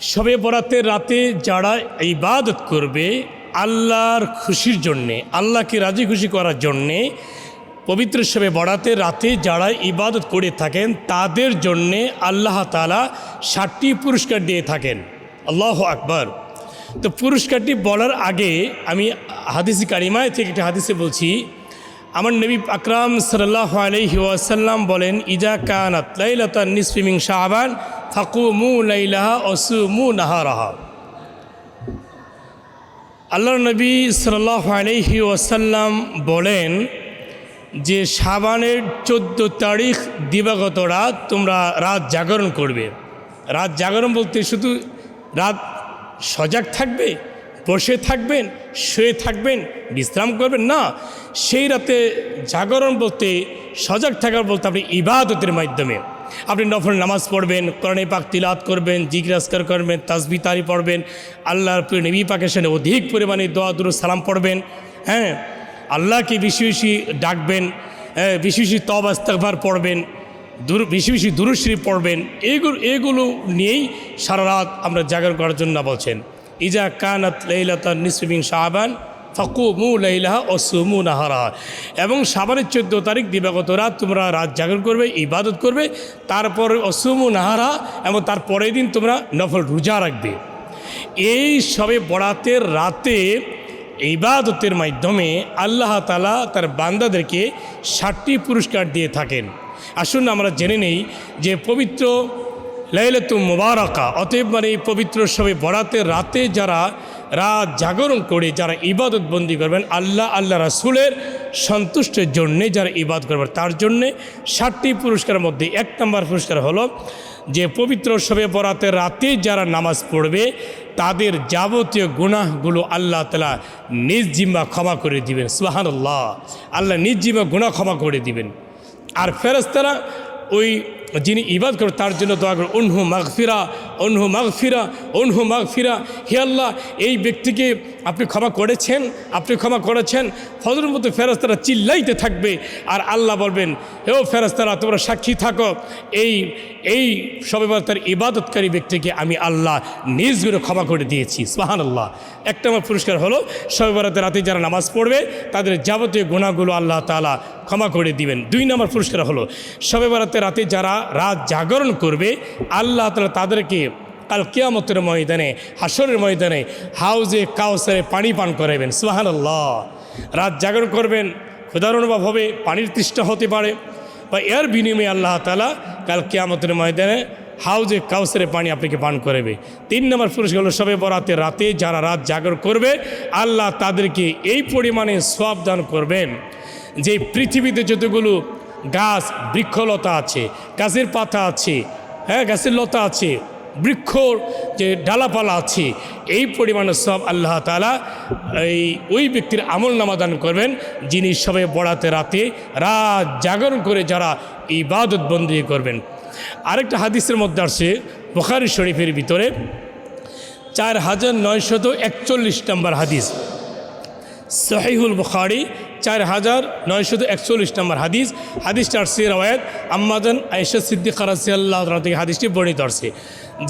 শবে বরাতের রাতে যারা ইবাদত করবে আল্লাহর খুশির জন্যে, আল্লাহকে রাজি খুশি করার জন্যে, পবিত্র সবে বরাতের রাতে যারা ইবাদত করে থাকেন, তাদের জন্যে আল্লাহ তালা ষাটটি পুরস্কার দিয়ে থাকেন। আল্লাহ আকবর। তো পুরস্কারটি বলার আগে আমি হাদিসি কারিমায় থেকে একটা হাদিসে বলছি, আমার নবী আকরাম সাল্লাহ আলহি ওয়াসাল্লাম বলেন, ইজা কানাত লাইলাতা নিসফিমিং শাহবান ফাকু মু লাইলাহা অসু মু নাহারাহা। আল্লাহ নবী সাল্লাহ আলহি ওয়াসাল্লাম বলেন যে সাবানের চোদ্দ তারিখ দিবাগত রাত তোমরা রাত জাগরণ করবে। রাত জাগরণ বলতে শুধু রাত সজাগ থাকবে, বসে থাকবেন, শুয়ে থাকবেন, বিশ্রাম করবেন না। সেই রাতে জাগরণ বলতে সজাগ থাকার বলতে আপনি ইবাদতের মাধ্যমে আপনি নফল নামাজ পড়বেন করণে পাক তিলাত করবেন জিজ্ঞাসকার করবেন তাসবি তারি পড়বেন আল্লাহর প্রিয় নবী পাকের সামনে অধিক পরিমাণে দোয়া দুরু সালাম পড়বেন হ্যাঁ? আল্লাহকে বেশি বেশি ডাকবেন হ্যাঁ, বেশি বেশি তব আস্তাকবার পড়বেন দূর বেশি বেশি দুরুশ্রী পড়বেন এগুলো এগুলো নিয়েই সারা রাত আমরা জাগরণ করার জন্য বলছেন। ইজা কানাত লাইলাতা নিসমিং শাহবান ফকু মু লাইলাহা ও সুমু নাহারা। এবং সাবানের চোদ্দ তারিখ দিবাগত রাত তোমরা রাত জাগরণ করবে, ইবাদত করবে, তারপর অসুমু নাহারা এবং তার পরের দিন তোমরা নফল রোজা রাখবে। এই সবে বরাতের রাতে ইবাদতের মাধ্যমে আল্লাহ তালা তার বান্দাদেরকে ষাটটি পুরস্কার দিয়ে থাকেন। আসুন আমরা জেনে নেই যে পবিত্র লাইলাতু মুবারকা, অতএব মানে এই পবিত্র সবে বরাতের রাতে যারা রাত জাগরণ করে যারা ইবাদত বন্দি করবেন, আল্লাহ আল্লাহ রাসুলের সন্তুষ্টের জন্যে যারা ইবাদ করবেন, তার জন্যে ষাটটি পুরস্কারের মধ্যে এক নম্বর পুরস্কার হলো যে পবিত্র সবে বরাতের রাতে যারা নামাজ পড়বে, তাদের যাবতীয় গুনাহগুলো আল্লাহ তালা নিজ জিম্মা ক্ষমা করে দিবেন। সুহান আল্লাহ আল্লাহ নিজ জিম্মা গুণা ক্ষমা করে দিবেন। আর ফেরস্তারা ওই যিনি ইবাদ করে তার জন্য দোয়া করে অনহু মাগফিরা অনহু মাগফিরা অনহু মাগফিরা। হে আল্লাহ, এই ব্যক্তিকে আপনি ক্ষমা করেছেন, আপনি ক্ষমা করেছেন। ফজরের মতো ফেরস্তারা চিল্লাইতে থাকবে আর আল্লাহ বলবেন হেও ফেরস্তারা তোমরা সাক্ষী থাকো। এই এই সবে তার ইবাদতকারী ব্যক্তিকে আমি আল্লাহ নিজ গুণে ক্ষমা করে দিয়েছি। সুহান আল্লাহ একটা আমার পুরস্কার হলো সবে বরাতের রাতে যারা নামাজ পড়বে, তাদের যাবতীয় গুণাগুলো আল্লাহ তালা ক্ষমা করে দিবেন। দুই নম্বর পুরস্কার হলো সবে বরাতের রাতে যারা রাত জাগরণ করবে, আল্লাহ তালা তাদেরকে কাল কেয়ামতের ময়দানে হাসরের ময়দানে হাউজে কাউসারে পানি পান করাবেন সুহান আল্লাহ রাত জাগরণ করবেন অনুভব হবে, পানির তৃষ্ণা হতে পারে। বা এর বিনিময়ে আল্লাহ তালা কাল কেয়ামতের ময়দানে হাউজে কাউসারে পানি আপনাকে পান করাবে তিন নম্বর পুরস্কার হলো, সবে বরাতে রাতে যারা রাত জাগরণ করবে, আল্লাহ তাদেরকে এই পরিমাণে সব দান করবেন যে পৃথিবীতে যতগুলো গাছ বৃক্ষলতা আছে, গাছের পাতা আছে হ্যাঁ গাছের লতা আছে বৃক্ষ যে ডালাপালা আছে, এই পরিমাণে সব আল্লাহ তালা এই ওই ব্যক্তির আমল নামা দান করবেন, যিনি সবে বড়াতে রাতে রাত জাগরণ করে যারা ইবাদত বন্দি করবেন। আরেকটা হাদিসের মধ্যে আসছে, বুখারি শরীফের ভিতরে, চার হাজার নয়শত একচল্লিশ নম্বর হাদিস। সহিহুল বুখারি, চার হাজার নয়শত একচল্লিশ নম্বর হাদিস। হাদিসটার সে রওয়ায়ত আম্মাজান আয়েশা সিদ্দিক রাসি আল্লাহ থেকে হাদিসটি বর্ণিত আসছে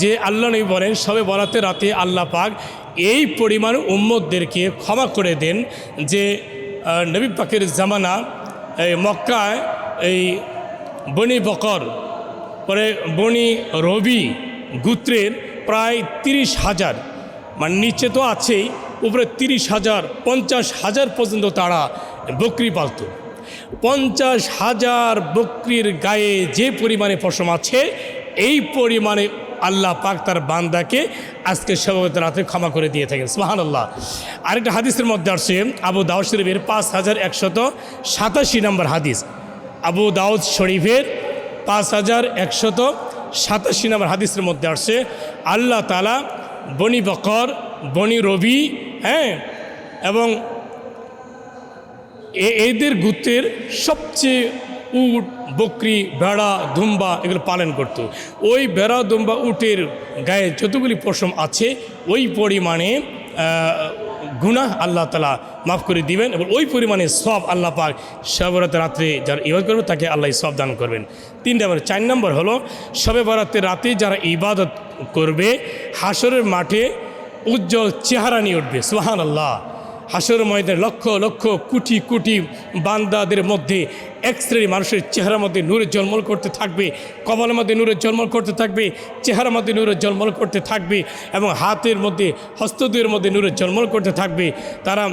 যে আল্লাহ নবী বলেন, সবে বরাতে রাতে আল্লাহ পাক এই পরিমাণ উম্মতদেরকে ক্ষমা করে দেন যে নবী পাকের জামানা, এই মক্কায় এই বনি বকর, পরে বনি রবি গুত্রের প্রায় তিরিশ হাজার। মানে নিচে তো আছেই উপরে তিরিশ হাজার, পঞ্চাশ হাজার পর্যন্ত তারা বকরি পালত। পঞ্চাশ হাজার বকরির গায়ে যে পরিমাণে পশম আছে, এই পরিমাণে আল্লাহ পাক তার বান্দাকে আজকে সবাই রাতে ক্ষমা করে দিয়ে থাকেন। সুহান আল্লাহ আরেকটা হাদিসের মধ্যে আসছে, আবু দাউদ শরীফের পাঁচ হাজার একশত সাতাশি নম্বর হাদিস। আবু দাউদ শরীফের পাঁচ হাজার একশত সাতাশি নম্বর হাদিসের মধ্যে আসছে, আল্লাহ তালা বনি বকর, বনি রবি হ্যাঁ এবং এদের গুত্রের সবচেয়ে উট, বকরি, ভেড়া, দুম্বা এগুলো পালন করত। ওই ভেড়া, দুম্বা, উটের গায়ে যতগুলি পশম আছে, ওই পরিমাণে গুনাহ আল্লাহ তালা মাফ করে দিবেন এবং ওই পরিমাণে সব আল্লাহ পাক সবরাত রাত্রে যারা ইবাদ করবে, তাকে আল্লাহ সব দান করবেন। তিন নম্বর চার নম্বর হলো, সবে বরাতের রাতে যারা ইবাদত করবে, হাসরের মাঠে উজ্জ্বল চেহারা নিয়ে উঠবে সুহান আল্লাহ হাসর ময়দানে লক্ষ লক্ষ কোটি কোটি বান্দাদের মধ্যে এক শ্রেণি মানুষের চেহারার মধ্যে নূরের জন্মল করতে থাকবে কবলের মধ্যে নূরের জন্মল করতে থাকবে, চেহারার মধ্যে নূরের জন্মল করতে থাকবে এবং হাতের মধ্যে, হস্তদের মধ্যে নূরের জন্মল করতে থাকবে। তারা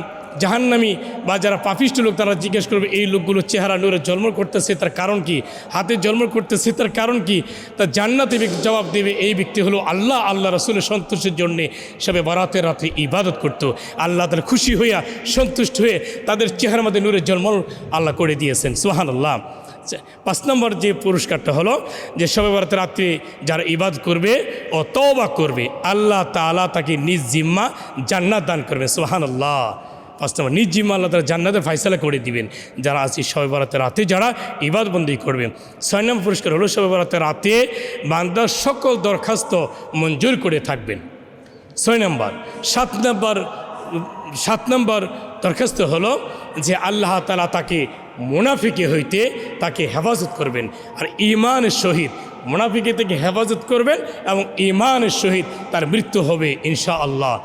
জাহান্নামি বা যারা পাপিষ্ট লোক তারা জিজ্ঞেস করবে এই লোকগুলো চেহারা নূরে জন্ম করতেছে তার কারণ কি? হাতে জন্ম করতেছে তার কারণ কি? তা জান্নাতে জবাব দেবে এই ব্যক্তি হলো আল্লাহ আল্লাহ রসুলের সন্তোষের জন্যে সবে বরাতের রাত্রে ইবাদত করতো। আল্লাহ তার খুশি হইয়া সন্তুষ্ট হয়ে তাদের চেহারার মধ্যে নূরের জন্ম আল্লাহ করে দিয়েছেন। সুহান আল্লাহ আচ্ছা, পাঁচ নম্বর যে পুরস্কারটা হলো যে সবে বরাতের রাত্রে যারা ইবাদ করবে ও তওবা করবে আল্লাহ তাআলা তাকে নিজ জিম্মা জান্নাত দান করবে। সুহান আল্লাহ পাঁচ নম্বর নিজ জিম্মা আল্লাহ তারা জান্নাতের ফাইসালা করে দিবেন। যারা আজকে শবে বরাতের রাতে যারা ইবাদবন্দি করবে ছয় নম্বর পুরস্কার হলো শবে বরাতের রাতে বান্দার সকল দরখাস্ত মঞ্জুর করে থাকবেন। ছয় নম্বর, সাত নম্বর সাত নম্বর দরখাস্ত হলো যে আল্লাহ তালা তাকে মুনাফিকে হইতে তাকে হেফাজত করবেন। আর ইমানের শহীদ মুনাফিকে থেকে হেফাজত করবেন এবং ইমানের শহীদ তার মৃত্যু হবে ইনশা আল্লাহ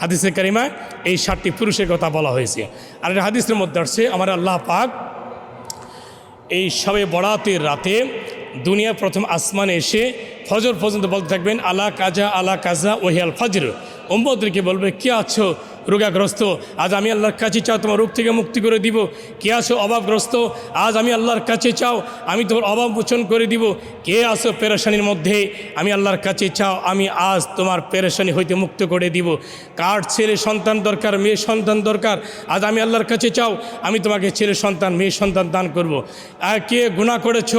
হাদিসে কারিমা, এই সাতটি পুরুষের কথা বলা হয়েছে। আর এটা হাদিসের মধ্যে আসছে, আমার আল্লাহ পাক এই সবে বরাতের রাতে দুনিয়ার প্রথম আসমানে এসে ফজর পর্যন্ত বলতে থাকবেন, আলা কাজা আলা কাজা, ওহিয়াল ফজর। ওম্বদকে বলবে, কে আছো? রোগাগ্রস্ত। আজ আমি আল্লাহর কাছে চাও তোমার রোগ থেকে মুক্তি করে দিব। কে আসো অভাবগ্রস্ত? আজ আমি আল্লাহর কাছে চাও আমি তোমার অভাব মোচন করে দিব। কে আসো পেরেশানির মধ্যে? আমি আল্লাহর কাছে চাও আমি আজ তোমার পেরেশানি হইতে মুক্ত করে দিব। কার ছেলে সন্তান দরকার মেয়ে সন্তান দরকার? আজ আমি আল্লাহর কাছে চাও আমি তোমাকে ছেলে, সন্তান মেয়ে সন্তান দান করব। আর কে গুণা করেছ?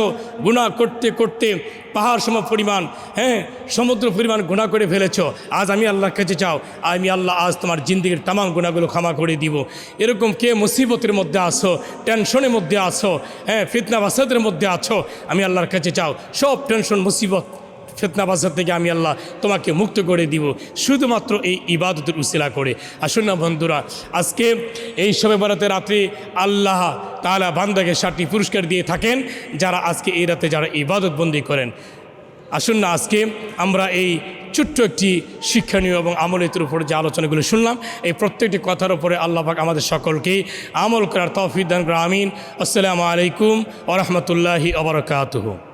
গুণা করতে করতে পাহাড় সম পরিমাণ হ্যাঁ সমুদ্র পরিমাণ গুণা করে ফেলেছ। আজ আমি আল্লাহর কাছে চাও আমি আল্লাহ আজ তোমার জিন্দিগির তামাম গুণাগুলো ক্ষমা করে দিব। এরকম কে মুসিবতের মধ্যে আসো টেনশনের মধ্যে আসো হ্যাঁ ফিতনা বাসাদের মধ্যে আছো, আমি আল্লাহর কাছে চাও। সব টেনশন, মুসিবত ফেতনা বাজার থেকে আমি আল্লাহ তোমাকে মুক্ত করে দিব। শুধুমাত্র এই ইবাদতের উসিলা করে। আসুন না বন্ধুরা, আজকে এই সবে বরাতে রাত্রে আল্লাহ তালা বান্দাকে সাতটি পুরস্কার দিয়ে থাকেন, যারা আজকে এই রাতে যারা ইবাদত বন্দি করেন। আসুন না, আজকে আমরা এই ছোট্ট একটি শিক্ষণীয় এবং আমলের উপরে যে আলোচনাগুলো শুনলাম, এই প্রত্যেকটি কথার উপরে আল্লাহ পাক আমাদের সকলকে আমল করার তৌফিক গ্রামীণ আসসালামু আলাইকুম ওরহমতুল্লাহি আবরকাতহ